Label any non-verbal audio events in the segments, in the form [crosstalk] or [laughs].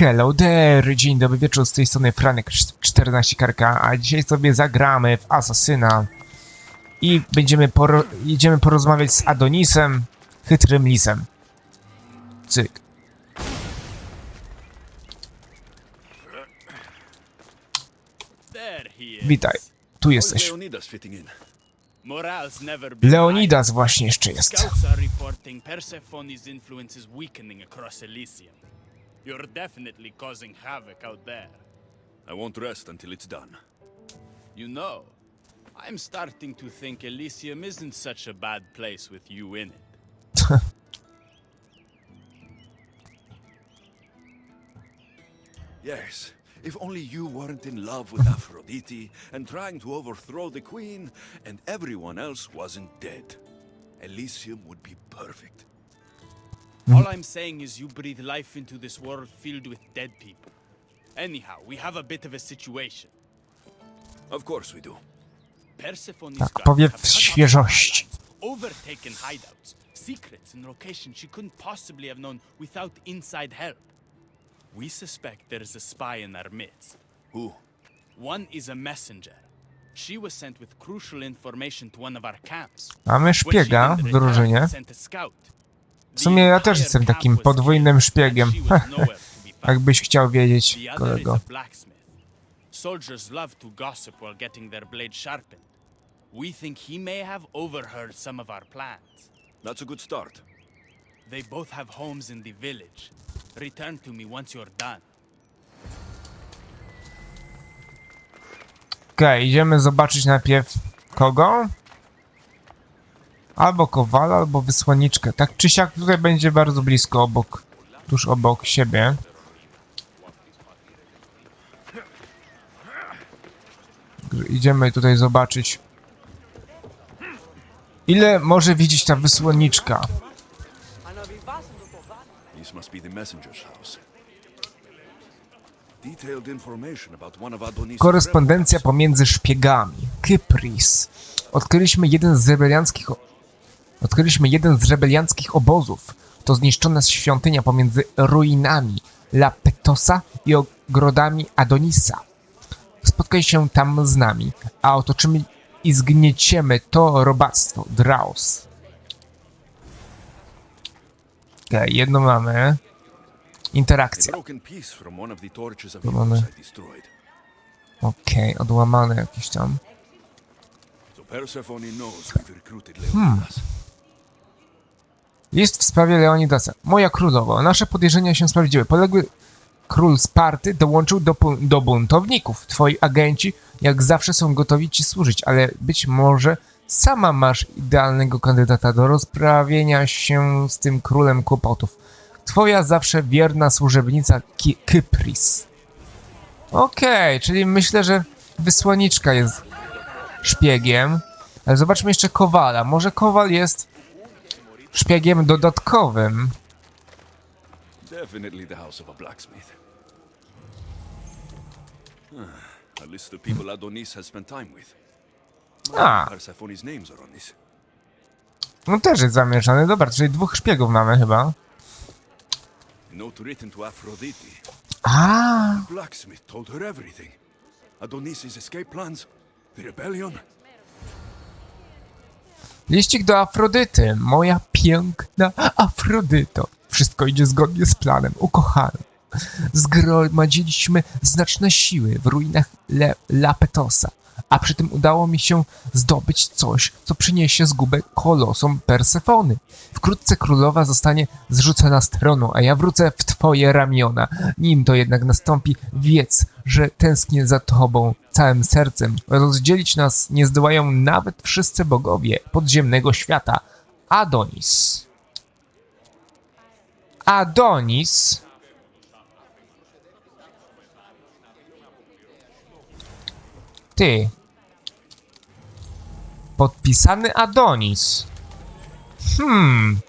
Hello there, dzień dobry wieczór, z tej strony Franek 14 Karka, a dzisiaj sobie zagramy w Asasyna i będziemy poro jedziemy porozmawiać z Adonisem, chytrym lisem. Cyk. Witaj, tu jesteś. Leonidas właśnie jeszcze jest. Scouts are reporting Persephone's influence is weakening across Elysium. You're definitely causing havoc out there. I won't rest until it's done. You know, I'm starting to think Elysium isn't such a bad place with you in it. [laughs] Yes, if only you weren't in love with Aphrodite and trying to overthrow the queen, and everyone else wasn't dead. Elysium would be perfect. All I'm saying is you breathe life into this world filled with dead people. Anyhow, we have a bit of a situation. Of course we do. Persephone's Tak, powiew have cut off świeżości. overtaken hideouts, secrets and locations she couldn't possibly have known without inside help. We suspect there's a spy in our midst. Who? One is a messenger. She was sent with crucial information to one of our camps. Mamy When she szpiega w drużynie. sent a scout. W sumie ja też jestem takim podwójnym szpiegiem. [laughs] Jakbyś chciał wiedzieć, kolego. Soldiers love to gossip while getting their blade sharpened. We think he may have overheard some of our plans. That's a good start. They both have homes in the village. Return to me once you're done. Okej, idziemy zobaczyć najpierw kogo? Albo Kowala, albo Wysłanniczkę. Tak czy siak tutaj będzie bardzo blisko, obok, tuż obok siebie. Idziemy tutaj zobaczyć. Ile może widzieć ta wysłanniczka? This must be the messenger's house. Korespondencja pomiędzy szpiegami. Kypris. Odkryliśmy jeden z rebelianckich... Odkryliśmy jeden z rebelianckich obozów. To zniszczona świątynia pomiędzy ruinami Lapetosa i ogrodami Adonisa. Spotkaj się tam z nami, a otoczymy i zgnieciemy to robactwo, Draus. Okej, jedno mamy. Interakcja. Tu mamy. Okej, odłamane jakieś tam. So Persephone knows we've recruited Leonidas. List w sprawie Leonidasa. Moja królowo, nasze podejrzenia się sprawdziły. Poległy król Sparty dołączył do, do buntowników. Twoi agenci, jak zawsze, są gotowi ci służyć, ale być może sama masz idealnego kandydata do rozprawienia się z tym królem kłopotów. Twoja zawsze wierna służebnica Ki- Kypris. Okej, czyli myślę, że wysłanniczka jest szpiegiem. Ale zobaczmy jeszcze Kowala. Może Kowal jest szpiegiem dodatkowym. Definitely the house of a blacksmith. Ah, A list of people Adonis has spent time with. A, Persephone's names are on this. no też jest zamieszany. Dobra, czyli dwóch szpiegów mamy chyba. Note written to Aphrodite. A, Blacksmith told her everything. Adonis' escape plans, the rebellion. Liścik do Afrodyty. Moja piękna Afrodyto. Wszystko idzie zgodnie z planem, ukochana. Zgromadziliśmy znaczne siły w ruinach Le Lapetosa, a przy tym udało mi się zdobyć coś, co przyniesie zgubę kolosom Persefony. Wkrótce królowa zostanie zrzucona z tronu, a ja wrócę w twoje ramiona. Nim to jednak nastąpi, wiedz, że tęsknię za tobą całym sercem. Rozdzielić nas nie zdołają nawet wszyscy bogowie podziemnego świata. Adonis. Adonis. Ty. Podpisany Adonis. Hmm.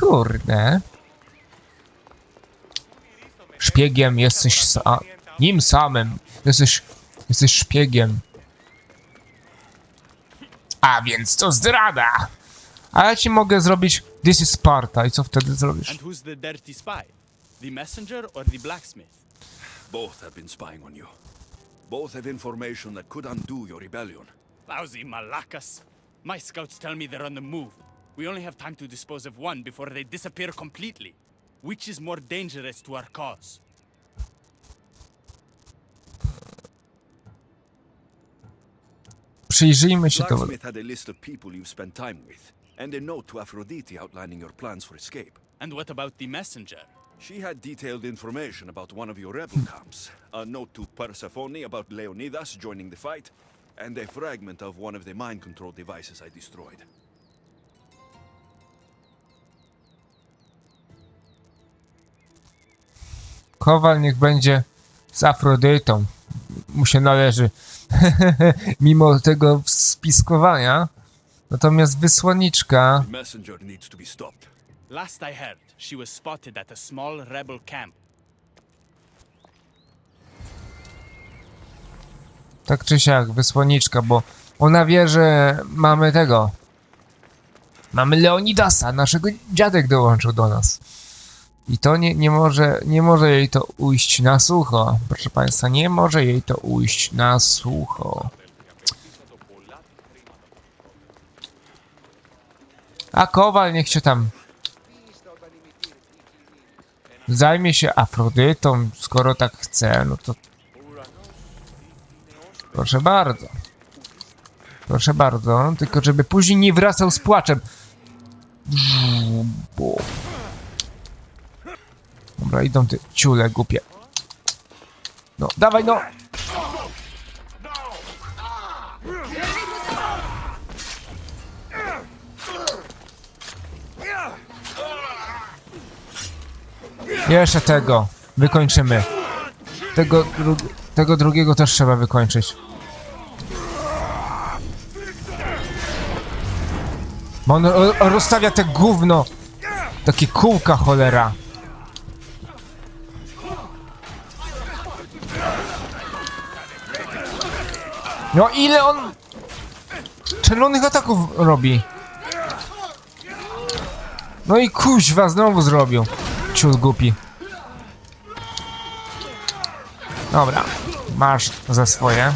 Kurde. Szpiegiem jesteś sa nim samym. Jesteś, jesteś szpiegiem. A więc to zdrada. A ja ci mogę zrobić This is Sparta. I co wtedy zrobisz? And who's the dirty spy? The messenger or the blacksmith? Both have been spying on you. Both have information that could undo your rebellion. Lousy malacas. My scouts tell me they're on the move. We only have time to dispose of one before they disappear completely. Which is more dangerous to our cause? Przyjrzyjmy się to. Blacksmith had a list of people you've spent time with, and a note to Aphrodite outlining your plans for escape. And what about the messenger? She had detailed information about one of your rebel camps, a note to Persephone about Leonidas joining the fight, and a fragment of one of the mind control devices I destroyed. Kowal niech będzie z Afrodytą. Mu się należy. [laughs] Mimo tego spiskowania. Natomiast wysłanniczka. The messenger needs to be stopped. Last I heard, she was spotted at a small rebel camp. Tak czy siak, wysłanniczka, bo ona wie, że mamy tego. Mamy Leonidasa, naszego dziadek dołączył do nas. I to nie, nie, może, nie może jej to ujść na sucho. Proszę Państwa, nie może jej to ujść na sucho. A Kowal niech się tam zajmie się Afrodytą, skoro tak chce, no to Proszę bardzo. Proszę bardzo, tylko żeby później nie wracał z płaczem. Dobra, idą te ciule głupie. No, dawaj no! Jeszcze tego wykończymy. Tego, dru tego drugiego też trzeba wykończyć. Bo on rozstawia te gówno. Takie kółka cholera. No ile on czerwonych ataków robi? No i kuźwa znowu zrobił. Ciul głupi. Dobra, masz za swoje.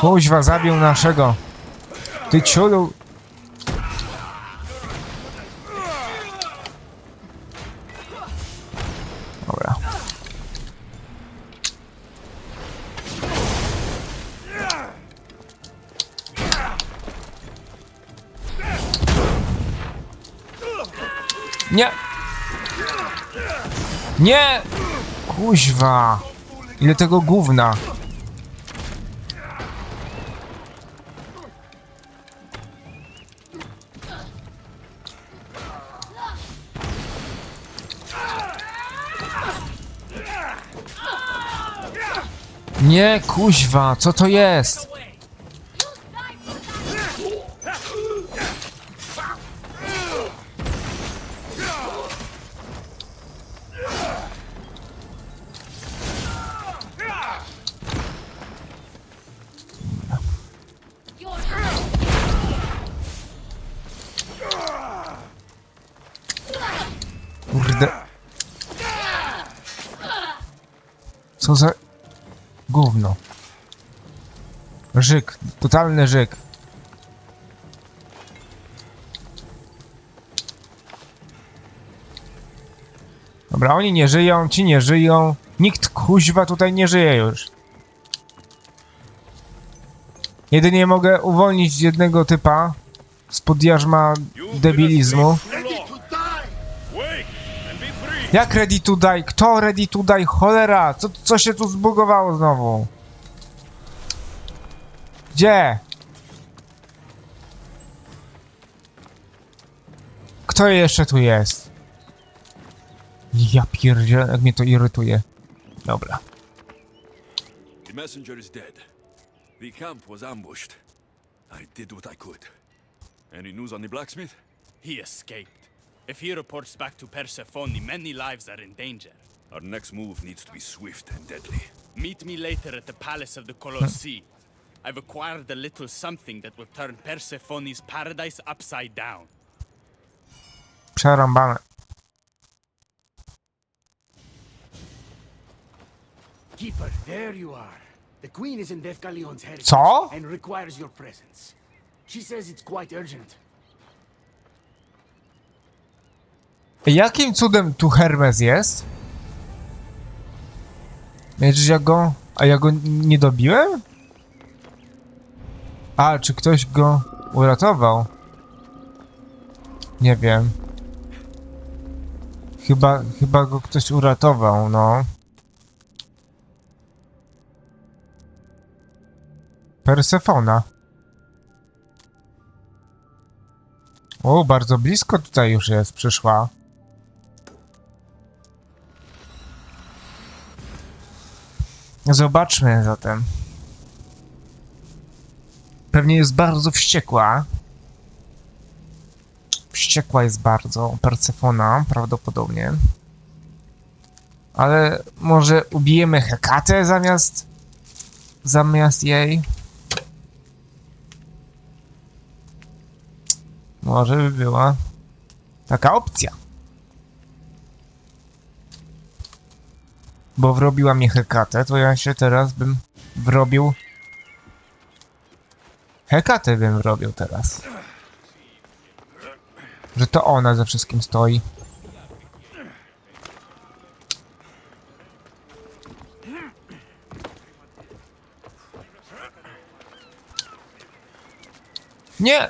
Kuźwa, zabił naszego. Ty ciulu. Nie! Kuźwa! Ile tego gówna? Nie, kuźwa, co to jest? Za... Gówno. Żyk, totalny żyk. Dobra, oni nie żyją, ci nie żyją. Nikt kuźwa tutaj nie żyje już. Jedynie mogę uwolnić jednego typa spod jarzma debilizmu. Jak ready to die? Kto ready to die? Cholera! Co, co się tu zbugowało znowu? Gdzie? Kto jeszcze tu jest? Ja pierdzielę, jak mnie to irytuje. Dobra. The messenger is dead. The camp was ambushed. I did what I could. Any news on the blacksmith? He escaped. If he reports back to Persephone, many lives are in danger. Our next move needs to be swift and deadly. Meet me later at the palace of the Colossi. I've acquired a little something that will turn Persephone's paradise upside down. Przerąbane. Keeper, there you are. The queen is in Defcalion's heritage Co? and requires your presence. She says it's quite urgent. Jakim cudem tu Hermes jest? Wiesz, ja go... A ja go nie dobiłem? A, czy ktoś go uratował? Nie wiem. Chyba, chyba go ktoś uratował, no. Persefona. O, bardzo blisko tutaj już jest, przyszła. Zobaczmy zatem. Pewnie jest bardzo wściekła. Wściekła jest bardzo Persefona, prawdopodobnie. Ale może ubijemy Hekatę zamiast... zamiast jej? Może by była taka opcja. Bo wrobiła mnie Hekatę, to ja się teraz bym wrobił... Hekatę bym wrobił teraz. Że to ona ze wszystkim stoi. Nie!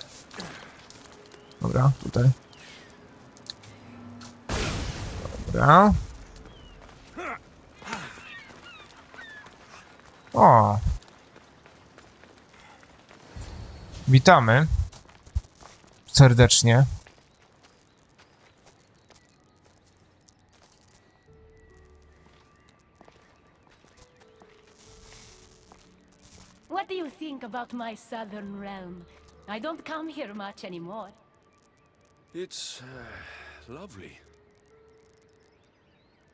Dobra, tutaj. Dobra. O. Witamy. Serdecznie. What do you think about my southern realm? I don't come here much anymore. It's uh, lovely.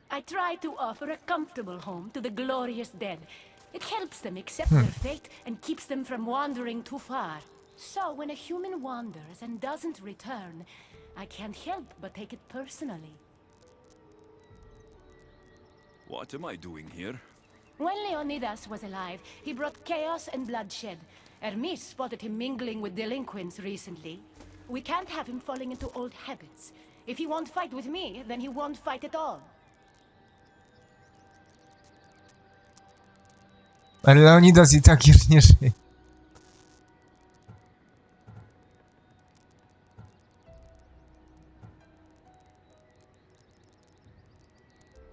I try to offer a comfortable home to the glorious dead. It helps them accept hmm. their fate and keeps them from wandering too far. So when a human wanders and doesn't return, I can't help but take it personally. What am I doing here? When Leonidas was alive, he brought chaos and bloodshed. Hermes spotted him mingling with delinquents recently. We can't have him falling into old habits. If he won't fight with me, then he won't fight at all. Ale Leonidas i tak już nie żyje.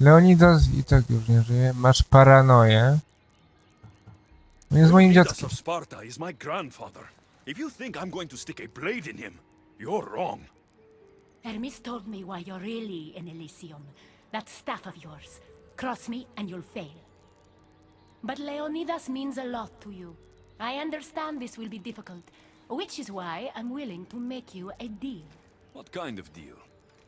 Leonidas i tak już nie żyje. Masz paranoję. On jest moim Leonidas dziadkiem. of Sparta is my grandfather. If you think I'm going to stick a blade in him, you're wrong. Hermes told me why you're really in Elysium. That staff of yours. Cross me and you'll fail. But Leonidas means a lot to you. I understand this will be difficult, which is why I'm willing to make you a deal. What kind of deal?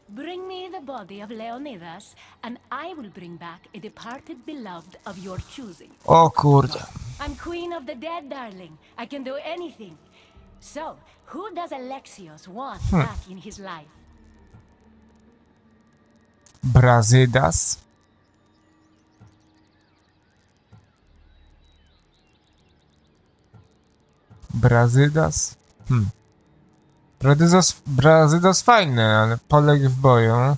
Bring me the body of Leonidas, and I will bring back a departed beloved of your choosing. O kurde. I'm queen of the dead, darling. I can do anything. So, who does Alexios want hmm. back in his life? Brazydas. Brazydas. Hmm. Brazydas, Brazydas fajny, ale poległ w boju.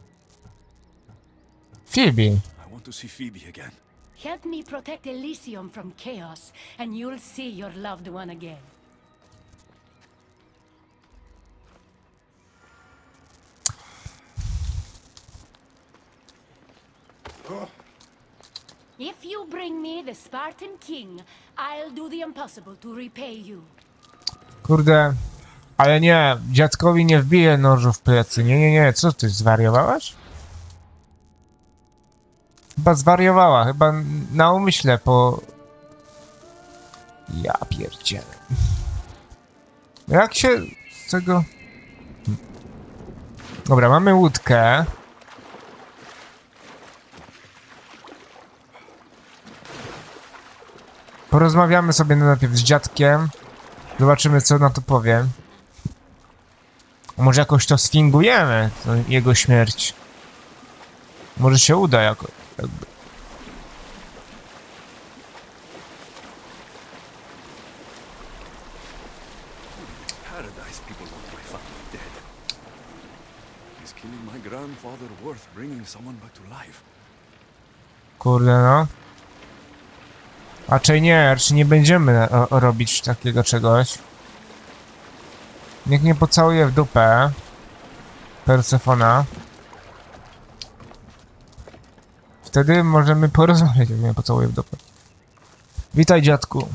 Phoebe. I want to see Phoebe again. Help me protect Elysium from chaos, and you'll see your loved one again. If you bring me the Spartan king, I'll do the impossible to repay you. Kurde. Ale nie, dziadkowi nie wbije nożu w plecy. Nie, nie, nie. Co ty, zwariowałaś? Chyba zwariowała. Chyba na umyśle po... Ja pierdzielę. Jak się z tego Dobra, mamy łódkę. Porozmawiamy sobie najpierw z dziadkiem. Zobaczymy, co na to powie. Może jakoś to sfingujemy, to jego śmierć. Może się uda jako, jakby. Kurde no. Raczej nie, raczej nie będziemy o, robić takiego czegoś. Niech nie pocałuje w dupę. Persefona. Wtedy możemy porozmawiać, jak mnie pocałuje w dupę. Witaj dziadku.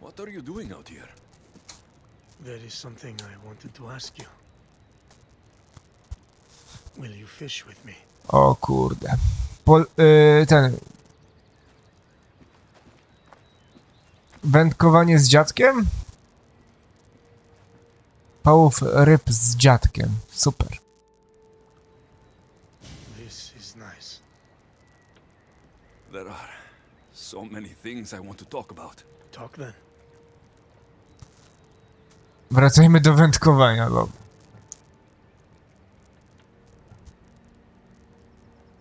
What are you doing out here? There is something I wanted to ask you. Will you fish with me? O kurde. Pol, y, ten... Wędkowanie z dziadkiem? Połów ryb z dziadkiem. Super. This is nice. There are so many things I want to talk about. Talk then. Wracajmy do wędkowania, bo...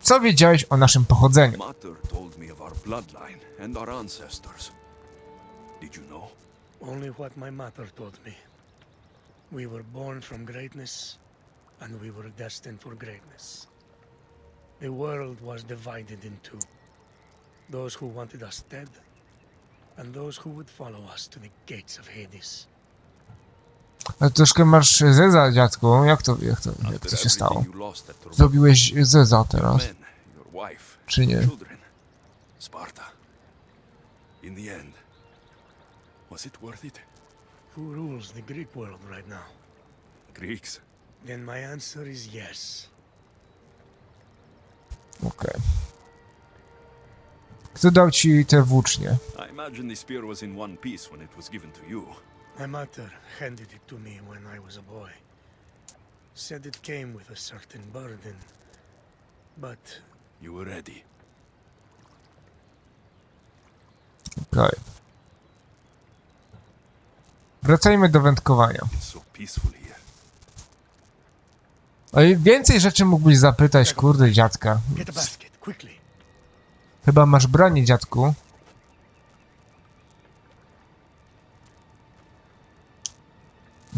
Co wiedziałeś o naszym pochodzeniu? Mater told me of our bloodline and our ancestors. Did you know? Only what my mother told me. We were born from greatness, and we were destined for greatness. The world was divided in two those who wanted us dead, and those who would follow us to the gates of Hades. Ale troszkę masz zeza, dziadku. Jak to, jak to, jak to się stało? Zrobiłeś zeza teraz, czy nie? Sparta. In the end, was it worth it? Who rules the Greek world right now? Greeks. Then my answer is yes. Okay. Kto dał ci te włócznie? I imagine the spear was in one piece when it was given to you. My mother handed it to me when I was a boy. Said it came with a certain burden. But You were ready. Okej. Wracajmy do wędkowania. Ale więcej rzeczy mógłbyś zapytać, kurde, dziadka. Chyba masz branie, dziadku.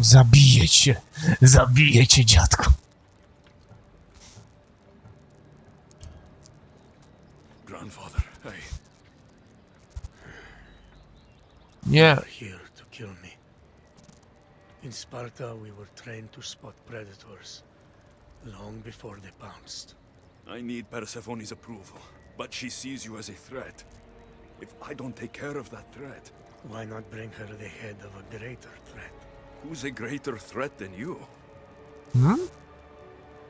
Zabiję cię. Zabiję cię, dziadku. Nie. In Sparta, we were trained to spot predators long before they pounced. I need Persephone's approval, but she sees you as a threat. If I don't take care of that threat, Why not bring her the head of a greater threat? who's a greater threat than you? Hmm?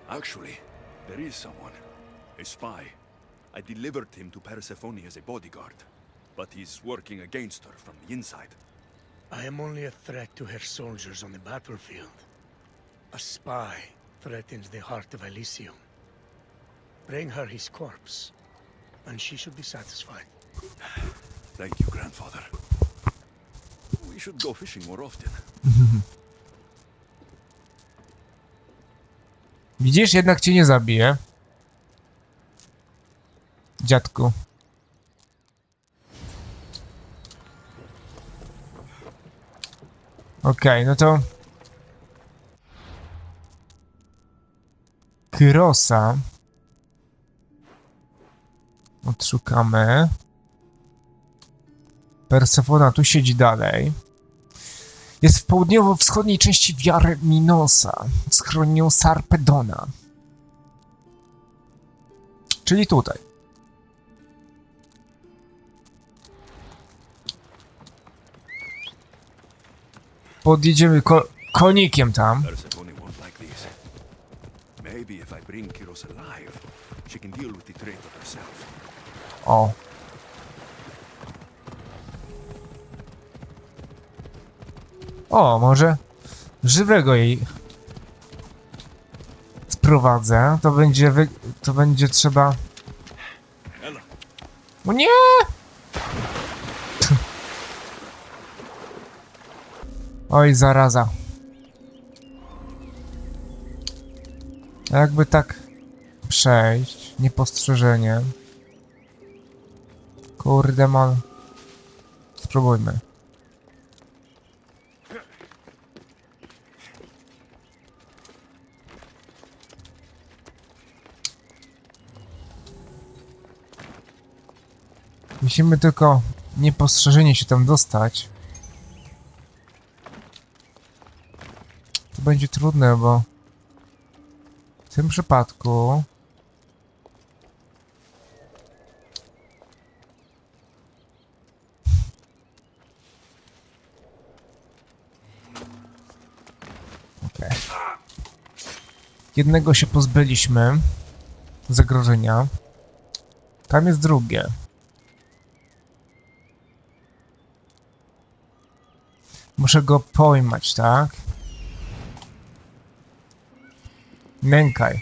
Actually, there is someone. A spy. I delivered him to Persephone as a bodyguard, but he's working against her from the inside. I am only a threat to her soldiers on the battlefield. A spy threatens the heart of Elysium. Bring her his corpse, and she should be satisfied. Thank you, grandfather. We should go fishing more often. [laughs] Widzisz, jednak cię nie zabiję. Dziadku. Okej, no to... Kyrosa. Odszukamy. Persefona tu siedzi dalej. Jest w południowo-wschodniej części wiary Minosa, w schronieniu Sarpedona. Czyli tutaj. With the traitor herself. O. O, może żywego jej wyprowadzę, to będzie wy... to będzie trzeba... O nie! Oj, zaraza. Jakby tak przejść niepostrzeżeniem. Kurde man. Spróbujmy. Musimy tylko niepostrzeżenie się tam dostać. Będzie trudne, bo w tym przypadku Okej. Jednego się pozbyliśmy zagrożenia. Tam jest drugie. Muszę go pojmać, tak? Nękaj.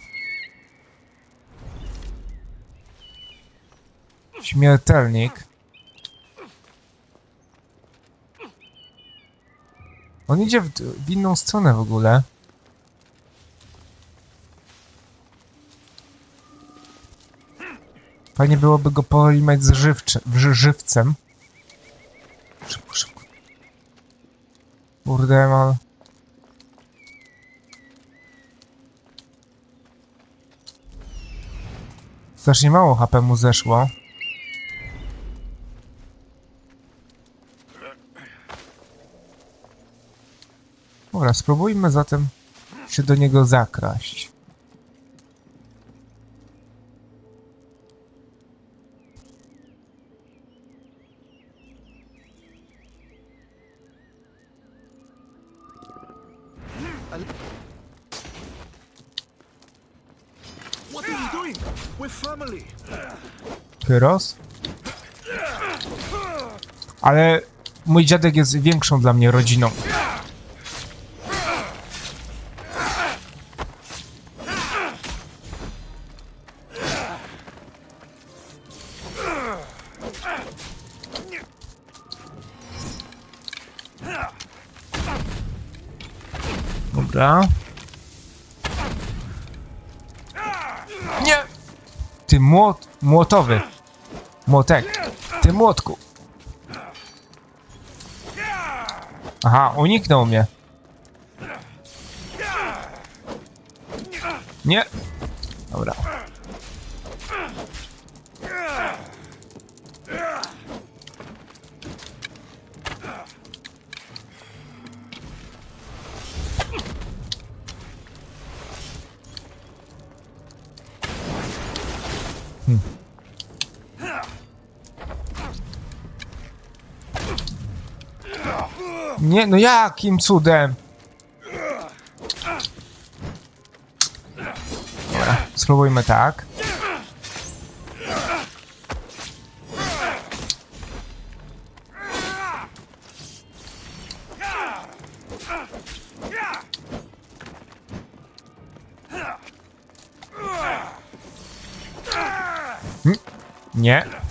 Śmiertelnik. On idzie w, w inną stronę w ogóle. Fajnie byłoby go pojmać z żywcze, ży- żywcem. Szybko, szybko. Strasznie mało HP mu zeszło. Dobra, spróbujmy zatem się do niego zakraść. Pyros? Ale mój dziadek jest większą dla mnie rodziną. Dobra. Nie! Ty młot, młotowy. Młotek. Ty młotku. Aha, uniknął mnie. Nie. Nie, no jakim cudem? Dobra, spróbujmy tak. Nie.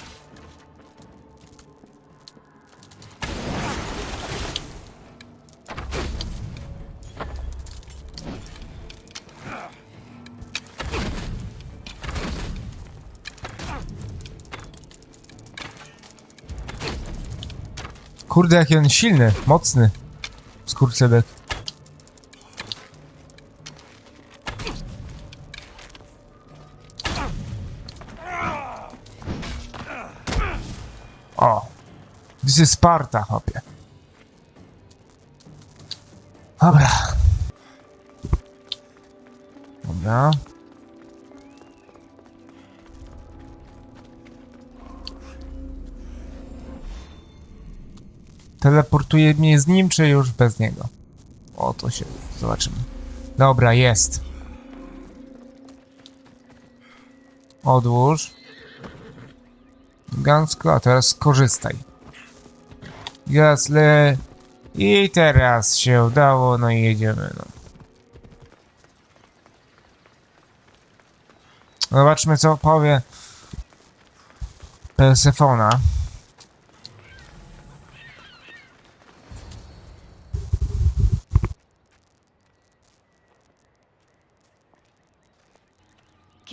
Kurde, jaki on silny, mocny. Skurczybyk. O! This is Sparta, chłopie. Dobra. Dobra. Teleportuje mnie z nim, czy już bez niego? O, to się zobaczymy. Dobra, jest. Odłóż. Gansko, a teraz skorzystaj. Jasle. I teraz się udało, no i jedziemy, no. Zobaczmy, co powie Persefona.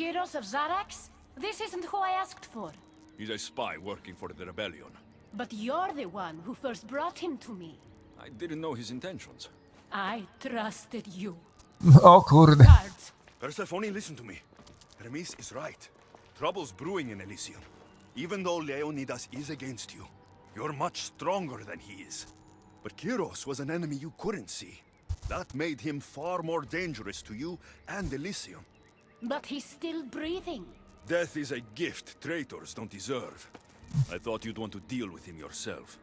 Kyros of Zarax? This isn't who I asked for. He's a spy working for the rebellion. But you're the one who first brought him to me. I didn't know his intentions. I trusted you. [laughs] O kurde. Guards, Persephone, listen to me. Hermes is right. Trouble's brewing in Elysium. Even though Leonidas is against you, you're much stronger than he is. But Kyros was an enemy you couldn't see. That made him far more dangerous to you and Elysium. But he's still breathing. Death is a gift traitors don't deserve. I thought you'd want to deal with him yourself.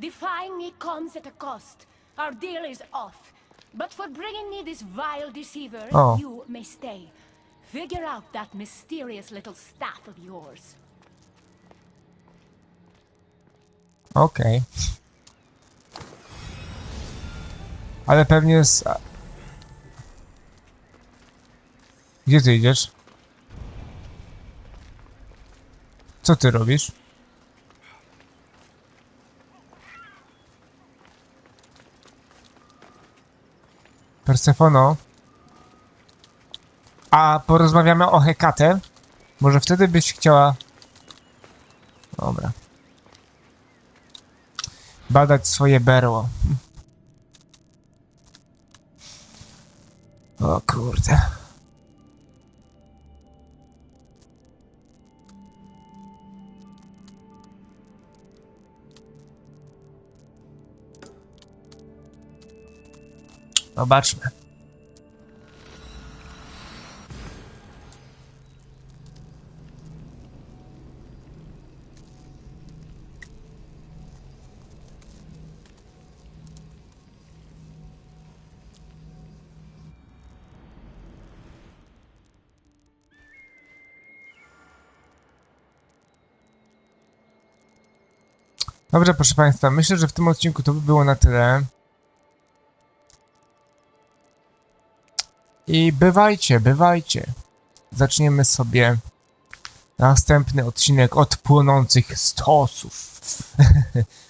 Defying me comes at a cost. Our deal is off. But for bringing me this vile deceiver, Oh. you may stay. Figure out that mysterious little staff of yours. Okej. Ale pewnie jest... Gdzie ty idziesz? Co ty robisz? Persefono? A porozmawiamy o Hekate? Może wtedy byś chciała... Dobra badać swoje berło. O kurde. Zobaczmy. Dobrze, proszę Państwa, myślę, że w tym odcinku to by było na tyle. I bywajcie, bywajcie. Zaczniemy sobie następny odcinek od płonących stosów. [laughs]